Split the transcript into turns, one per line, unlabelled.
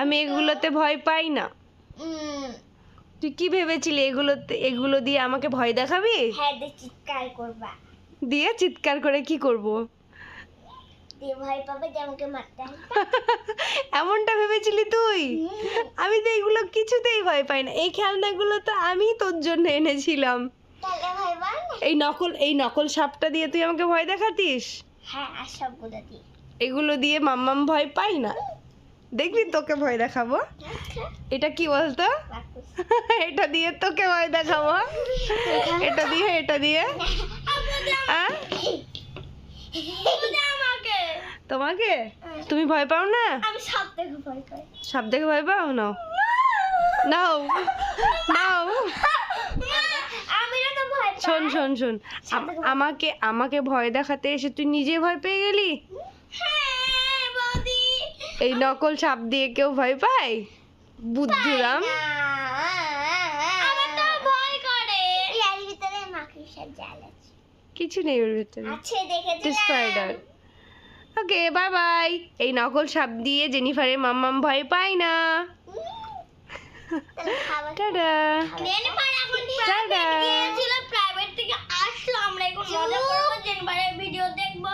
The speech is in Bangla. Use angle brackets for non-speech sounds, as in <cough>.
এগুলোতে ভয় পাই না। তুই কি ভেবেছিলি এগুলোতে এগুলো দিয়ে আমাকে ভয় দেখাবি?
হ্যাঁ দিয়ে চিৎকার করবা।
দিয়ে চিৎকার করে কি করব?
ভয় পাবে যে আমাকে মারতে <laughs>
এমনটা ভেবেছিলি তুই? আমি তো এগুলো কিছুতেই ভয় পাই না। এই খেলনাগুলো তো আমি তোর জন্য এনেছিলাম। এই নকল এই নকল সাপটা দিয়ে তুই আমাকে ভয় দেখাতিস?
হ্যাঁ আর সবগুলো দিয়ে।
এগুলো দিয়ে মাম্মাম ভয় পাই না? দেখবি তোকে ভয় দেখাবো? এটা কি বলতো? এটা দিয়ে তোকে ভয় দেখাবো। এটা দিয়ে এটা দিয়ে? তোমাকে? তুমি ভয় পাও না? সাপ দেখে ভয় পাও? নাও। নাও। নাও। শোন শোন শোন। আমাকে আমাকে ভয় দেখাতে এসে তুই নিজে ভয় পেয়ে গেলি?
হ্যাঁ
এই নকল সাপ দিয়ে কেউ ভয় পায়? বুদ্ধুরাম।
আমার তো ভয় করে। এর ভিতরে মাকড়সার জাল আছে।
কিছু নেই ওর ভিতরে। স্পাইডার ওকে বাই বাই এই নকল সাপ দিয়ে জেনিফারের মাম্মাম ভয় পায় না। টাটা টাটা
প্রাইভেট থেকে আসলো। আমরা এখন মজা করব। জেনবারের ভিডিও দেখব।